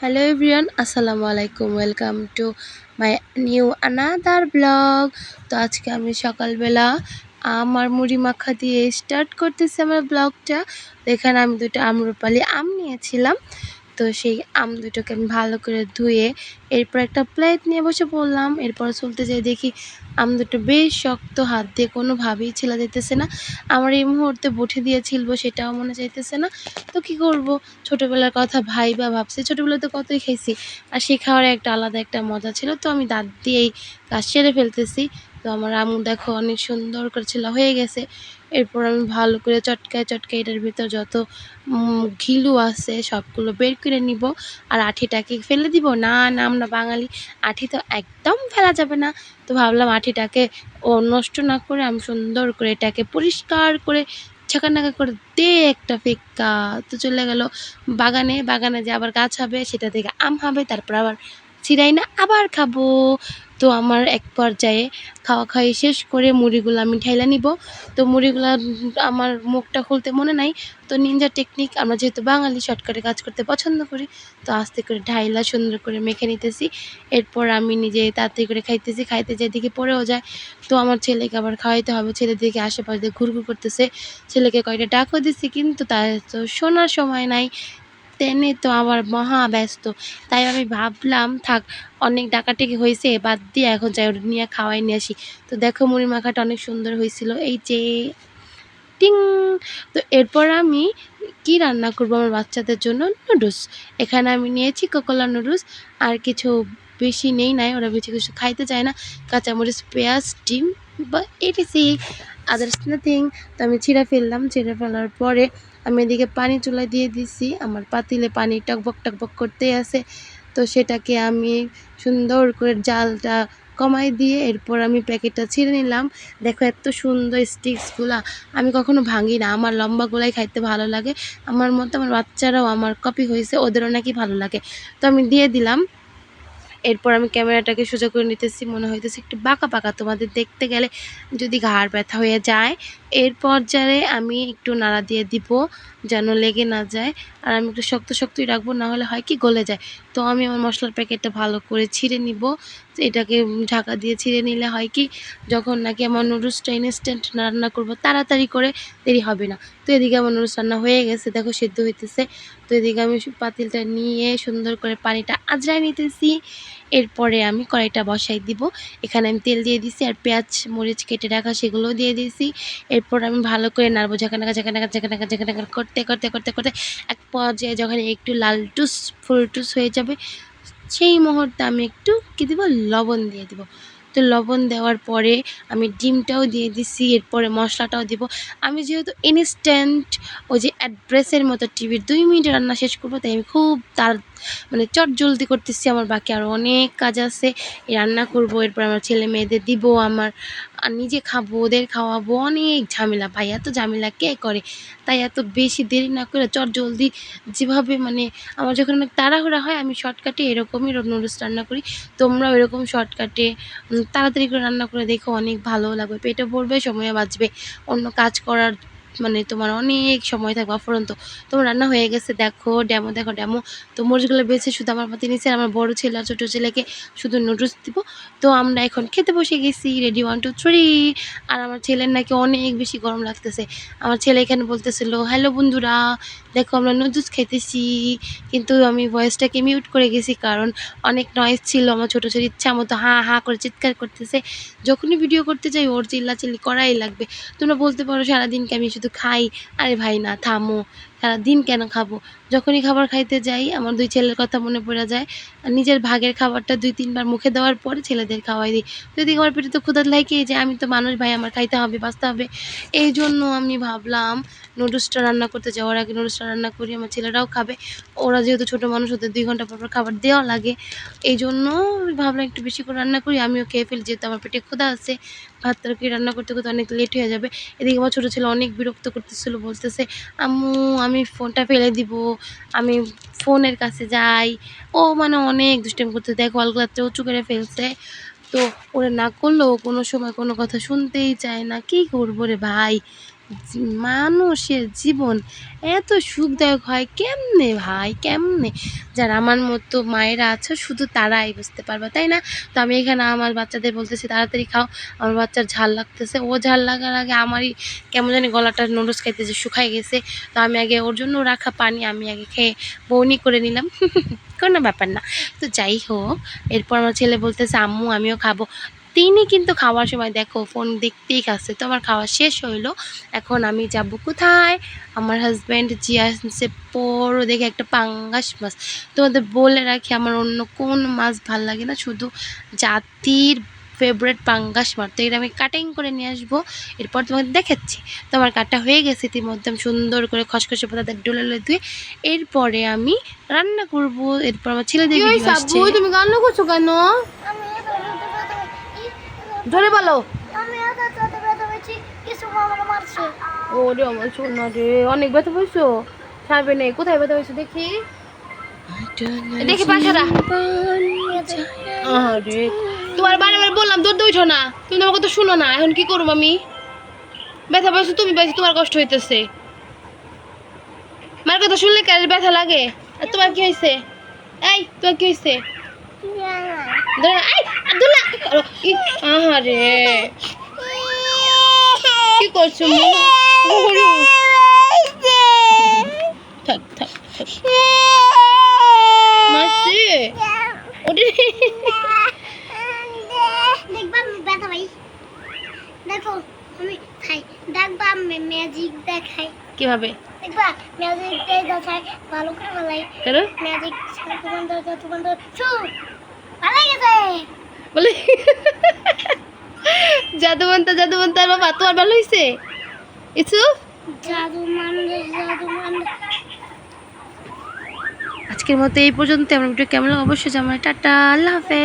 Hello everyone আসসালামু আলাইকুম welcome to my new another blog তো আজকে আমি সকালবেলা আম আর মুড়ি মাখা দিয়ে স্টার্ট করতেছি আমার ব্লগটা এখানে আমি দুটো আমরুপালি আম নিয়েছিলাম। তো সেই আম দুটোকে আমি ভালো করে ধুয়ে এরপর একটা প্লেট নিয়ে বসে পড়লাম। এরপর চলতে যাই দেখি আম দুটো বেশ শক্ত, হাত দিয়ে কোনোভাবেই ছেলা যেতেছে না। আমার এই মুহূর্তে বঠে দিয়ে ছিলবো সেটাও মনে চাইতেছে না। তো কি করব? ছোটোবেলার কথা ভাই বা ভাবছি, ছোটোবেলায় তো কতই খেয়েছি আর সেই খাওয়ার একটা আলাদা একটা মজা ছিল। তো আমি দাঁত দিয়েই কাজ সেরে ফেলতেছি। তো আমার আমু দেখো অনেক সুন্দর করে ছেলা হয়ে গেছে। এরপর আমি ভালো করে চটকায় চটকায় এটার ভিতর যত ঘিলু আছে সবগুলো বের করে নিব। আর আঠিটাকে ফেলে দিব। না না, আমরা বাঙালি, আঠি তো একদম ফেলা যাবে না। তো ভাবলাম আঠিটাকে ও নষ্ট না করে আমি সুন্দর করে এটাকে পরিষ্কার করে ছাকানাকা করে দে একটা ফেক্কা। তো চলে গেল বাগানে। বাগানে যে আবার গাছ হবে সেটা থেকে আম হবে, তারপর আবার ছিঁড়াই না, আবার খাব। তো আমার এক পর্যায়ে খাওয়া খাওয়াই শেষ করে মুড়িগুলো আমি ঢাইলা নিব। তো মুড়িগুলো আমার মুখটা খুলতে মনে নাই। তো নিনজা টেকনিক আমরা যেহেতু বাঙালি শর্টকাটে কাজ করতে পছন্দ করি, তো আস্তে করে ঢাইলা সুন্দর করে মেখে নিতেছি। এরপর আমি নিজে তাড়াতাড়ি করে খাইতেছি, খাইতে যেয়ে দিকে পড়েও যায়। তো আমার ছেলেকে আবার খাওয়াইতে হবে। ছেলে দিকে আশেপাশে ঘুরঘুর করতেছে। ছেলেকে কয়টা ডাকও দিচ্ছি কিন্তু তার তো শোনার সময় নাই। টেনে তো আমার মহা ব্যস্ত। তাই আমি ভাবলাম, থাক, অনেক ডাকাটিকি হয়েছে, বাদ দিয়ে এখন যাই, ওটা নিয়ে খাওয়াই নিয়ে আসি। তো দেখো মুড়ি মাখাটা অনেক সুন্দর হয়েছিল। এই যে, টিং! তো এরপর আমি কি রান্না করব আমার বাচ্চাদের জন্য? নুডলস। এখানে আমি নিয়েছি কোকোলা নুডলস। আর কিছু বেশি নেই, নাই, ওরা বেশি কিছু খাইতে চায় না। কাঁচামরিচ, পেঁয়াজ, ডিম, বা এটিসি আদার্স নাথিং তো আমি ছিঁড়ে ফেললাম। ছিঁড়ে ফেলার পরে আমি এদিকে পানি চুলায় দিয়ে দিছি। আমার পাতিলে পানি টকবক টকবক করতেই আছে। তো সেটাকে আমি সুন্দর করে জালটা কমাই দিয়ে এরপর আমি প্যাকেটটা ছিঁড়ে নিলাম। দেখো এত সুন্দর স্টিক্সগুলা। আমি কখনো ভাঙি না। আমার লম্বাগুলাই খাইতে ভালো লাগে। আমার মতো আমার বাচ্চারাও আমার কপি হয়েছে ওদেরও নাকি ভালো লাগে। তো আমি দিয়ে দিলাম। এরপর আমি ক্যামেরাটাকে সোজা করে নিতেছি। মনে হইতেছে একটু বাঁকা বাঁকা। তোমাদের দেখতে গেলে যদি ঘাড় ব্যথা হয়ে যায় এর পর্যায়ে আমি একটু নাড়া দিয়ে দিব যেন লেগে না যায়। আর আমি একটু শক্ত শক্তই রাখব, না হলে হয় কি গলে যায়। তো আমি আমার মশলার প্যাকেটটা ভালো করে ছিঁড়ে নিব। এটাকে ঢাকা দিয়ে ছিঁড়ে নিলে হয় কি, যখন নাকি আমার নুডলসটা ইনস্ট্যান্ট রান্না করব, তাড়াতাড়ি করে দেরি হবে না। তো এদিকে আমার নুডলস রান্না হয়ে গেছে, দেখো সেদ্ধ হইতেছে। তো এদিকে আমি পাতিলটা নিয়ে সুন্দর করে পানিটা আজরাই নিতেছি। এরপরে আমি কড়াইটা বসাই দিব। এখানে আমি তেল দিয়ে দিছি আর পেঁয়াজ, মরিচ কেটে রাখা সেগুলোও দিয়ে দিয়েছি এরপর আমি ভালো করে নাড়বো ঝাঁকানাকা ঝাঁকানাকা ঝাঁকানাকা ঝাঁকানাকা করতে করতে করতে করতে এক পর্যায়ে যখন একটু লাল টুস, ফুল টুস হয়ে যাবে, সেই মুহূর্তে আমি একটু কী দিব? লবণ দিয়ে দিব। তো লবণ দেওয়ার পরে আমি ডিমটাও দিয়ে দিছি, এরপরে মশলাটাও দিব। আমি যেহেতু ইনস্ট্যান্ট ওই যে অ্যাড্রেসের মতো টিভির দুই মিনিটে রান্না শেষ করব, তাই আমি খুব তার মানে চট জলদি করতেছি। আমার বাকি আরও অনেক কাজ আছে রান্না করব, এরপর আমার ছেলে মেয়েদের দিব, আমার নিজে খাব, ওদের খাওয়াবো, অনেক ঝামেলা ভাই, এত ঝামেলা কে করে? তাই এত বেশি দেরি না করে চট জলদি যেভাবে মানে আমার যখন অনেক তাড়াহুড়া হয়, আমি শর্টকাটে এরকমই নুডলস রান্না করি। তোমরাও এরকম শর্টকাটে তাড়াতাড়ি করে রান্না করে দেখো, অনেক ভালো লাগবে। পেটে ভরবে, সময় বাঁচবে। অন্য কাজ করার মানে তোমার অনেক সময় থাকবে অফুরন্ত তোমার রান্না হয়ে গেছে, দেখো ড্যামো দেখো ড্যামো তো মরিচগুলো বেছে শুধু আমার পাতি নিচে আমার বড় ছেলে আর ছোটো ছেলেকে শুধু নুডলস দিব। তো আমরা এখন খেতে বসে গেছি রেডি ওয়ান টু থ্রি আর আমার ছেলের নাকি অনেক বেশি গরম লাগতেছে। আমার ছেলে এখানে বলতেছিল হ্যালো বন্ধুরা, দেখো আমরা নুডলস খেতেছি। কিন্তু আমি ভয়েসটাকে মিউট করে গেছি, কারণ অনেক নয়েজ ছিল। আমার ছোটো ছোটো ইচ্ছা মতো হা হা করে চিৎকার করতেছে। যখনই ভিডিও করতে যাই, ওর চিল্লাচিল্লি করাই লাগবে। তোমরা বলতে পারো সারাদিনকে আমি শুধু খাই আরে ভাই না থামো সারাদিন কেন খাব? যখনই খাবার খাইতে যাই, আমার দুই ছেলের কথা মনে পড়ে যায়, আর নিজের ভাগের খাবারটা দুই, তিনবার মুখে দেওয়ার পরে ছেলেদের খাওয়াই দিই। যদি আমার পেটে তো ক্ষুদার লাগে যে আমি তো মানুষ, ভাই, আমার খাইতে হবে, বাঁচতে হবে। এই জন্য আমি ভাবলাম, নুডলসটা রান্না করতে যাওয়ার আগে নুডলসটা রান্না করি, আমার ছেলেরাও খাবে। ওরা যেহেতু ছোটো মানুষ, ওদের দুই ঘণ্টা পর পর খাবার দেওয়া লাগে। এই জন্য ভাবলাম একটু বেশি করে রান্না করি। আমিও খেয়ে ফেলি, যেহেতু আমার পেটে ক্ষুদা আছে। ভাত, তরকারি রান্না করতে করতে অনেক লেট হয়ে যাবে। এদিকে আমার ছোটো ছেলে অনেক বিরক্ত করতেছিল, বলতেছে, আম্মু আমি ফোনটা ফেলে দিব, আমি ফোনের কাছে যাই। ও মানে অনেক দুষ্টেম করতে দেয় অলগুলাতে উঁচু করে ফেলছে। তো ওরা না করলেও কোনো সময় কোনো কথা শুনতেই চায় না, কি করব রে ভাই? মানুষের জীবন এত সুখদায়ক হয় কেমনে ভাই, কেমনে? যারা আমার মতো মায়েরা আছে, শুধু তারাই বুঝতে পারবে, তাই না? তো আমি এখানে আমার বাচ্চাদের বলতেছি, তাড়াতাড়ি খাও, আমার বাচ্চার ঝাল লাগতেছে। ও ঝাল লাগার আগে আমারই কেমন জানি গলাটা নুডলস খাইতেছে শুকাই গেছে। তো আমি আগে ওর জন্য রাখা পানি আমি আগে খেয়ে বৌনি করে নিলাম। কোনো ব্যাপার না। তো যাই হোক, এরপর আমার ছেলে বলতেছে, আম্মু, আমিও খাব। তিনি কিন্তু খাওয়ার সময় দেখো ফোন দেখতেই খাচ্ছে। তো আমার খাওয়া শেষ হইল। এখন আমি যাব কোথায়? আমার হাজব্যান্ড জিয়া সে বড় দেখে একটা পাঙ্গাস মাছ। তোমাদের বলে রাখি আমার অন্য কোন মাছ ভালো লাগে না শুধু জাতির ফেভারেট পাঙ্গাস মাছ। তো এটা আমি কাটিং করে নিয়ে আসব এরপর তোমাকে দেখাচ্ছি। তো আমার কাটা হয়ে গেছে ইতিমধ্যে সুন্দর করে খসখসে পাতাতে ডলে ডলে ধুয়ে এরপরে আমি রান্না করব। এরপর আমার ছেলেদের ভিডিও তুমি কান্না করছ কেন আমি এত ব্যথা ব্যথা পেয়েছি। জোরে বলো। পেয়েছি কিছু আমার সোনা রে অনেক ব্যথা পেয়েছ? ছাড়বে না কোথায় ব্যথা পেয়েছ দেখি? দেখি তোমার বারবার বললাম দৌড় দৌড়ছো না। তুমি আমার কথা শুনো না এখন কি করব আমি? ব্যথা পাইছো তুমি পাইছো তোমার কষ্ট হইতেছে। মার কথা শুনলে কার ব্যথা লাগে? আর তোমার কি হয়েছে এই তোমার কি হয়েছে আহারে। কি করছ? থাক দেখবা আমি ব্যথা পাই। দেখো আমি খাই। দেখবা ম্যাজিক দেখাই। কীভাবে? ভালো জাদুমন্তা জাদুমন্তা আর বাবা তোমার হয়েছে ইসু আজকের মতো এই পর্যন্ত আমার ভিডিও কেমন অবশ্যই জানাই টাটা আল্লাহ হাফেজ।